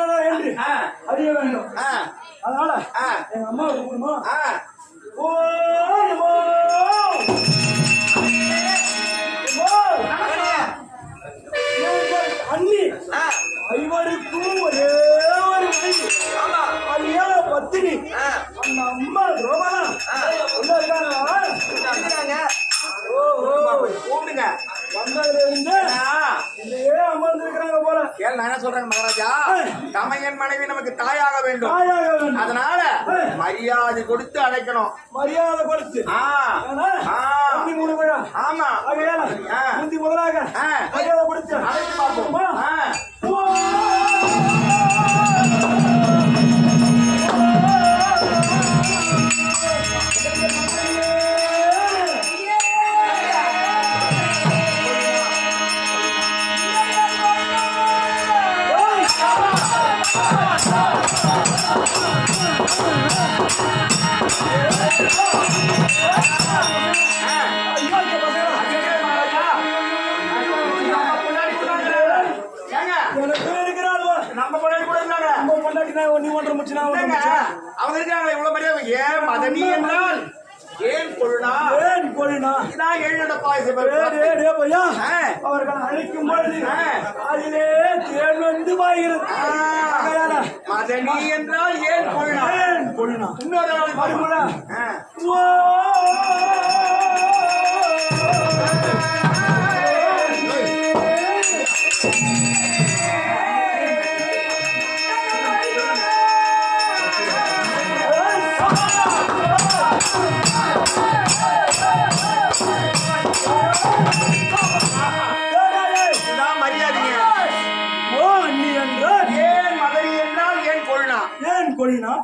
இருக்கின்றதா என்று அறிய வேண்டும். அதனால. எங்க அம்மாவை கூப்பிடுமா ஆ. ஓ. அண்ணி ஐவருக்கும் ஒரே ஒரு மனைவி. அழியா பத்தினி. அந்த அம்மா ரோமனா. இருக்காங்களா? இருக்கிறாங்க. ஓ ஓ. கூப்பிடுங்க வந்ததுல இருந்து ஆ, இதையே அமர்ந்து இருக்கிறாங்க போல. கேள் நான் என்ன சொல்றேன் மகாராஜா? தமையன் மனைவி நமக்கு தாயாக வேண்டும். அதனால மரியாதை கொடுத்து அழைக்கணும். மரியாதை கொடுத்து. மூணு விழா ஆமா. முந்தி முதலாக. மரியாதை கொடுத்து. அழைத்து பார்ப்போம். அவங்க இருக்காங்களே இவ்வளவு மரியாதை ஏன் மதனி என்றால் ஏன் கொள்ளுனா ஏன் கொள்ளினா இதான் எழுநட பாயசம். பையா. அவர்கள் அழைக்கும் பொழுது. அதிலே தேன் வந்து பாய்கிறது மதனி என்றால் ஏன் கொள்ளுனா ஏன் கொள்ளினா இன்னொரு நாள். ஓ.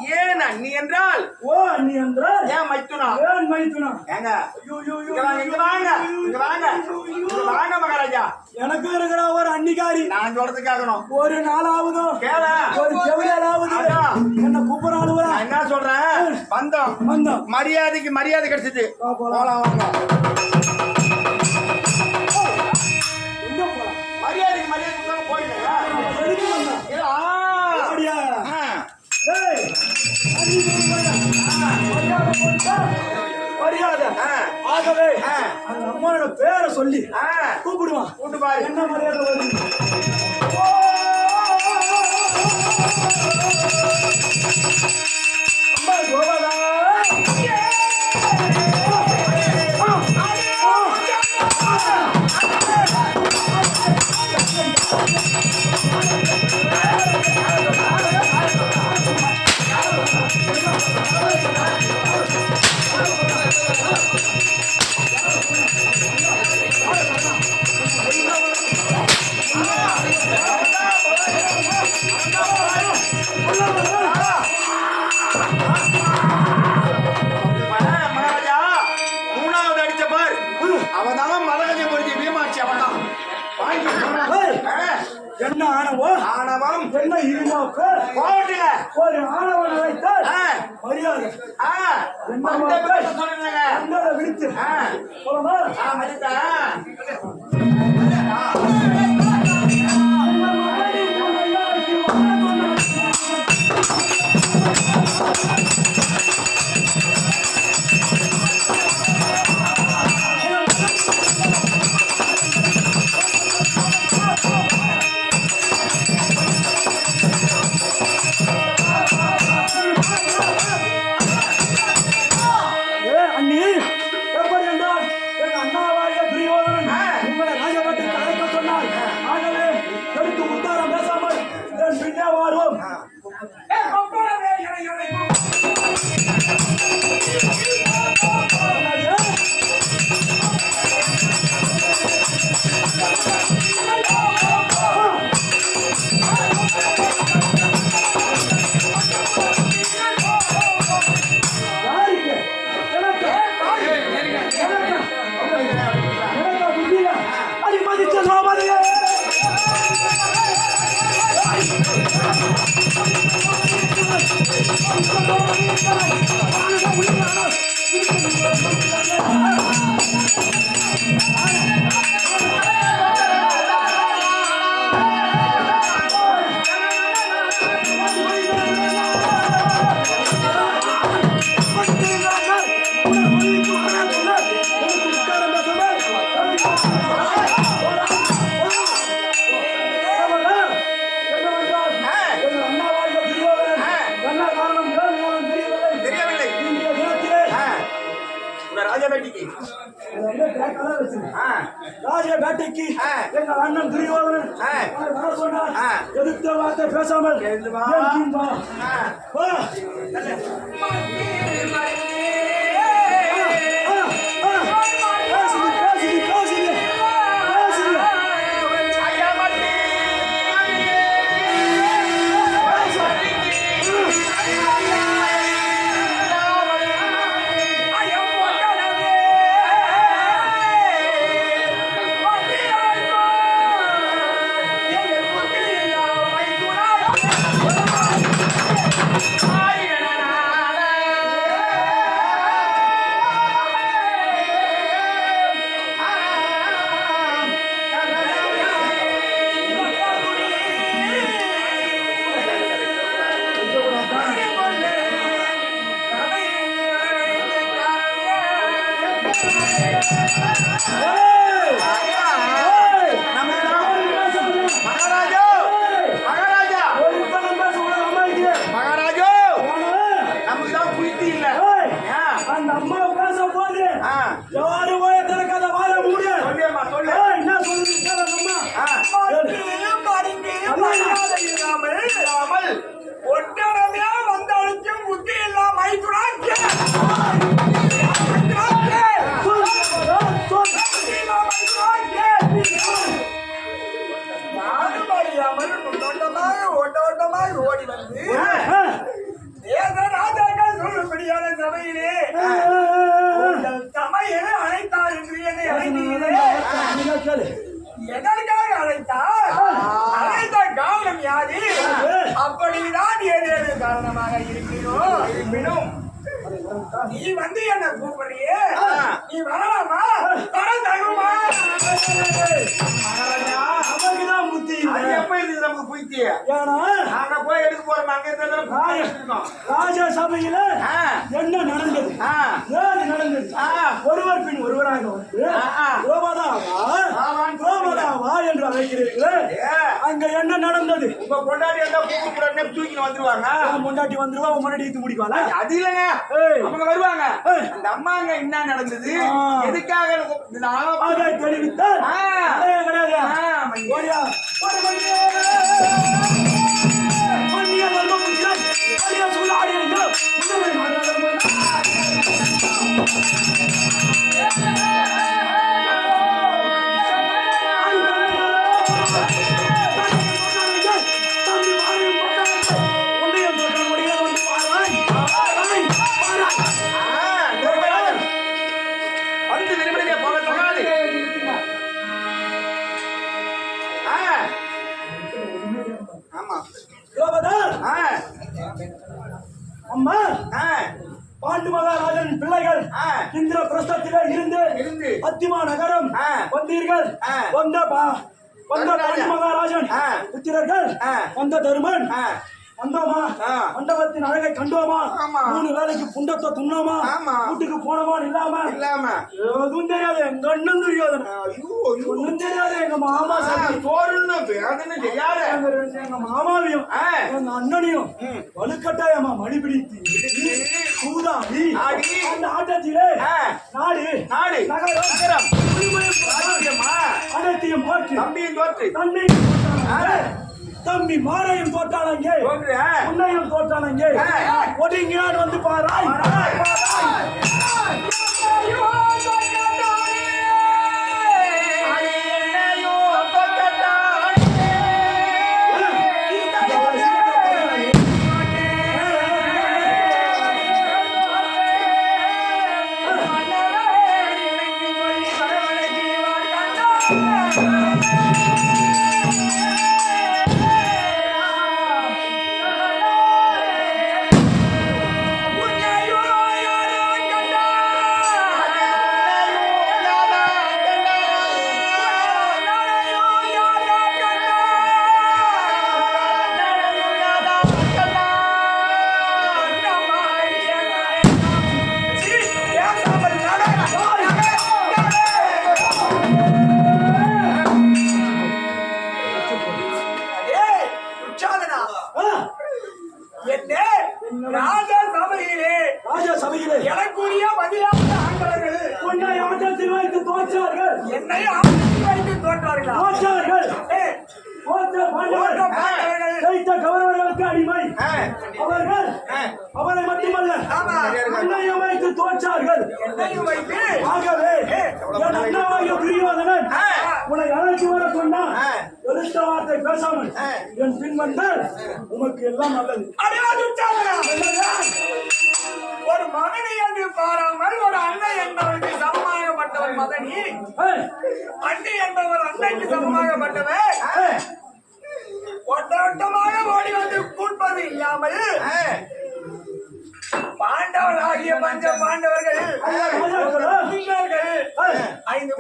ஏன் அண்ணி என்றால்? ஓ அண்ணி என்றால்? ஏன் மைத்துனா? ஏன் மைத்துனா? ஏங்க. இங்க வாங்க இங்க வாங்க இங்க வாங்க. இங்க வாங்க மகாராஜா. எனக்கு இருக்கிற ஒரு அன்னிக்காரி. நான் சொல்றது கேட்கணும். ஒரு நாளாவதும் கேள. ஒரு செவிலாவது. என்ன கூப்பிடாளுவா நான் என்ன சொல்றேன்? வந்தோம் வந்தோம் மரியாதைக்கு மரியாதை போலாம். போலாம் வாங்க. மரியாதை. ஆகவே. அந்த அம்மாவோட பேரை சொல்லி. கூப்பிடுவான் பாரு என்ன மரியாதை வருது அம்மா கோபாலா என்ன ஆணவோ? ஆணவம். என்ன இருமாப்பு போட்டுங்க. ஒரு ஆணவன் அழைத்தால் ஆ. மரியாதை. கண்ணால விழித்து? Thank you. எங்கள் அண்ணன் துரியோதனன் வர சொன்னார். எதிர்த்த வார்த்தை பேசாமல் வா. Ei! நீ வந்து என்ன கூப்பிடுறியே? நீ வரலாமா வர அவனுக்குதான் புத்தி. எப்ப இருந்தது நமக்கு புத்தி ஏன்னா நாங்க போய் எடுக்க போறோம் அங்க இருந்தா ராஜ சபையில என்ன நடந்தது? ஏது நடந்தது. ஒருவர் பின் ஒருவராக வந்து. கோபதாவா. கோபதாவா என்று அழைக்கிறீர்களே. அங்க என்ன நடந்தது? உங்க பொண்டாட்டி இருந்தா கூப்பிட்டு தூக்கி வந்துருவாங்க? முன்னாடி வந்துருவா உன் முன்னாடி இழுத்து முடிக்குவாளா அது இல்லங்க. அவங்க வருவாங்க. அந்த அம்மாங்க என்ன நடந்தது. எதுக்காக ஆ. கிடையாது. ஓடியா, ஓடி இருந்து இருந்து. அத்திமா நகரம். வந்தீர்கள். வந்த வந்த மகாராஜன். புத்திரர்கள். வந்த தருமன். வந்தோமா. மண்டபத்தின் அழகை கண்டோமா. மூணு வேலைக்கு புண்டத்தை துண்ணோமா. வீட்டுக்கு போனோமா? இல்லாம? இல்லாம. எதுவும் தெரியாது. எங்க அண்ணன் தெரியாது. ஐயோ ஒண்ணும் தெரியாது. எங்க மாமா வேதனை செய்யாத. எங்க மாமாவையும். எங்க அண்ணனையும். வலுக்கட்டாயமா மணி பிடித்து சூதாடி. அந்த ஆட்டத்திலே. நாடு நாடு. நகரம் நகரம். அனைத்தையும் போட்டு தம்பியும் தோற்று. தன்னை தம்பி மாரையும் தோட்டாளங்கே தோற்று ஆ. உன்னையும் ஆ. ஒடுங்கினான் வந்து பாராய் பாராய். அடி எழக்கூடிய பதிலாக ஆண்களர்கள் உன்னை அமைச்சர் வைத்து தோற்றார்கள். என்னை அமைச்சர் வைத்து தோற்றார்கள். தோற்றார்கள் தைத்த கௌரவர்களுக்கு அடிமை. அவர்கள். அவரை மட்டுமல்ல. அன்னையும் வைத்து தோற்றார்கள் வைத்து ஆகவே என் அண்ணாவாகிய துரியோதனன். உன்னை அழைத்து வர சொன்னான் ஆ. எழுத்த வார்த்தை பேசாமல். என் பின் வந்தால் உமக்கு எல்லாம் நல்லது. ஒரு மகனை என்று பாராமல் ஒரு அண்ணன் என்பவருக்கு சமமாகப்பட்டவர் மதனி ஏய், அண்ணி என்பவர் அன்னைக்கு சமமாகப்பட்டவர் இல்லாமல் ஆ. பாண்டவர்களாகிய பஞ்ச பாண்டவர்கள். ஐந்து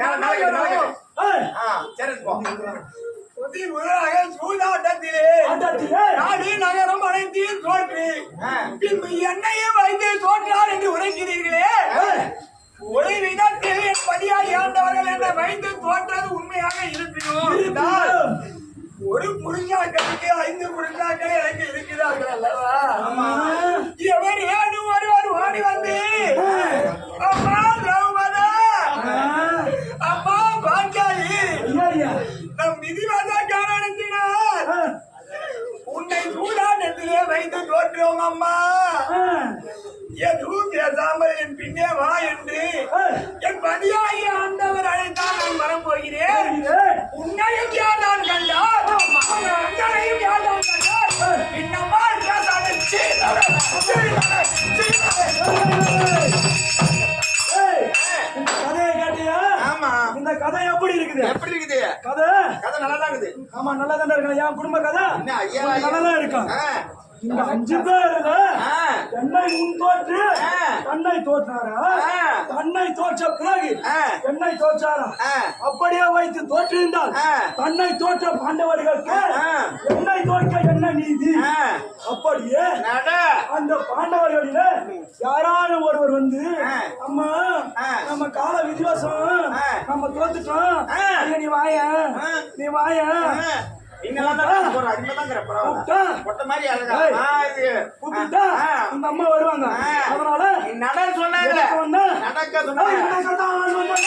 முதலாக சூதாட்டத்திலே ஆட்டத்திலே. நாடு நகரம் அனைத்தையும் தோற்று ஆ. பின்பு என்னையும் வைத்து தோற்றார் என்று உரைக்கிறீர்களே. ஒரு விதத்தில் என் பதியால் இறந்தவர்கள் என்னை வைத்து தோற்றது உண்மையாக இருப்பினும் ஒரு புருஷாக்களுக்கு ஐந்து புருஷாக்கள் எனக்கு இருக்கிறார்கள் அல்லவா ஆமா. எவர் ஏனும் ஒருவர் ஓடி வந்து அம்மா திரௌபதா ஆ, அம்மா பாஞ்சாலி ஐயா, ஐயா. நம் விதிவாத காரணத்தினால் ஆ, உன்னை சூதாட்டத்திலே தோற்றோம் அம்மா எதுவும் பேசாமல் என் பின்னே வா என்று என் பதியாகி ஆண்டவர் அழைத்தால் நான் வரப்போகிறேன். ஏய், உன்னையும் யாதான் கண்டார்? உன் அண்ணனையும் யாதான் கண்டார்? இன்னமா பேசாத இந்த கதை எப்படி இருக்குது? எப்படி இருக்குது? கதை? கதை நல்லா தான் இருக்குது. ஆமா நல்லா தானே இருக்கணும். என் குடும்ப கதை? நல்லா தான் இருக்கும். இந்த அஞ்சு பேருல. என்னை முன் தோற்று. தன்னை தோற்றாரா. தன்னை தோற்ற பிறகு. என்னை தோற்றாரா. அப்படியே வைத்து தோற்றிருந்தால். தன்னை தோற்ற பாண்டவர்களுக்கு. என்னை தோற்க என்ன நீதி. அப்படியே அந்த பாண்டவர்களில யாராலும் ஒருவர் வந்து. அம்மா. நம்ம கால விதிவாசம் ஆ. நம்ம தோத்துட்டோம் நீ வாய. நீ வாய அம்மா வருவாங்க. அதனால நட சொன்னாங்க. நடக்க சொன்னாங்க.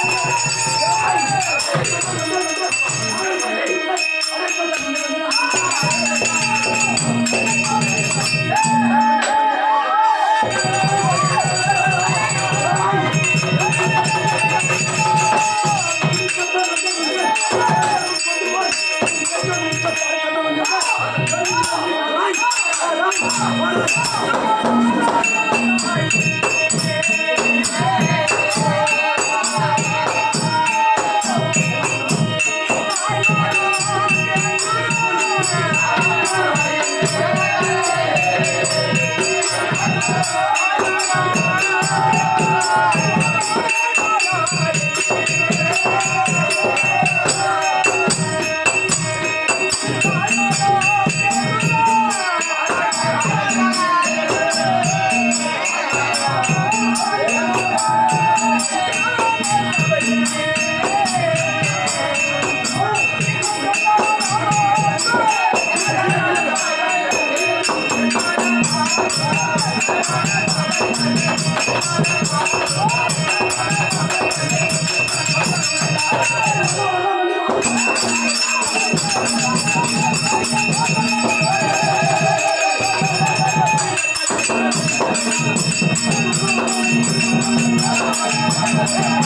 Thank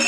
you.